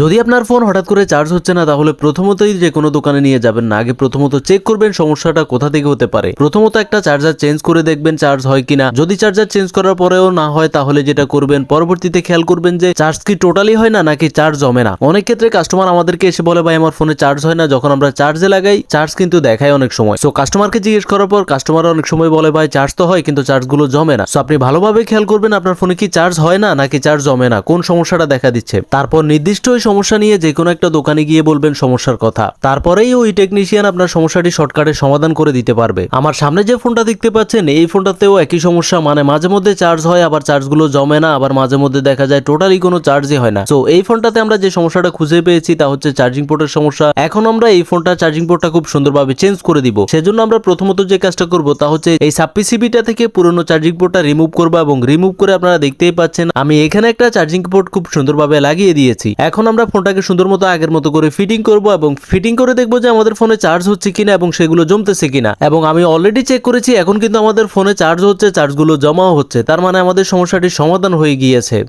যদি আপনার ফোন হঠাৎ করে চার্জ হচ্ছে না, তাহলে প্রথমতই যে কোনো দোকানে নিয়ে যাবেন না। আগে প্রথমত চেক করবেন সমস্যাটা কোথা থেকে হতে পারে। প্রথমত একটা চার্জার চেঞ্জ করে দেখবেন চার্জ হয় কিনা। যদি চার্জার চেঞ্জ করার পরেও না হয়, তাহলে যেটা করবেন, পরবর্তীতে খেয়াল করবেন যে চার্জ কি টোটালি হয় না, নাকি চার্জ জমে না। অনেক ক্ষেত্রে কাস্টমার আমাদেরকে এসে বলে, ভাই, আমার ফোনে চার্জ হয় না। যখন আমরা চার্জে লাগাই চার্জ কিন্তু দেখায় অনেক সময়। সো কাস্টমারকে জিজ্ঞেস করার পর কাস্টমার অনেক সময় বলে, ভাই চার্জ তো হয়, কিন্তু চার্জগুলো জমে না। সো আপনি ভালোভাবে খেয়াল করবেন, আপনার ফোনে কি চার্জ হয় না, নাকি চার্জ জমে না, কোন সমস্যাটা দেখা দিচ্ছে। তারপর নির্দিষ্ট সমস্যা নিয়ে যে কোনো একটা দোকানে গিয়ে বলবেন সমস্যার কথা। তারপরেই ওই টেকনিশিয়ান আপনার সমস্যাটি শর্টকাটে সমাধান করে দিতে পারবে। আমার সামনে যে ফোনটা দেখতে পাচ্ছেন, এই ফোনটাতেও একই সমস্যা। মানে মাঝে মধ্যে চার্জ হয়, আবার চার্জগুলো জমে না, আবার মাঝে মধ্যে দেখা যায় টোটালি কোনো চার্জই হয় না। তো এই ফোনটাতে আমরা যে সমস্যাটা খুঁজে পেয়েছি, তা হচ্ছে চার্জিং পোর্টের সমস্যা। এখন আমরা এই ফোনটা চার্জিং পোর্টটা খুব সুন্দরভাবে চেঞ্জ করে দিব। সেজন্য আমরা প্রথমত যে কাজটা করব, তা হচ্ছে এই সাব পিসিবিটা থেকে পুরনো চার্জিং পোর্টটা রিমুভ করব এবং রিমুভ করে আপনারা দেখতেই পাচ্ছেন, আমি এখানে একটা চার্জিং পোর্ট খুব সুন্দরভাবে লাগিয়ে দিয়েছি। এখন আমরা ফোনটাকে সুন্দর মতো আগের মতো করে ফিটিং করব এবং ফিটিং করে দেখব যে আমাদের ফোনে চার্জ হচ্ছে কিনা এবং সেগুলো জমতেছে কিনা। এবং আমি অলরেডি চেক করেছি, এখন কিন্তু আমাদের ফোনে চার্জ হচ্ছে চার্জগুলো জমাও হচ্ছে। তার মানে আমাদের সমস্যাটির সমাধান হয়ে গিয়েছে।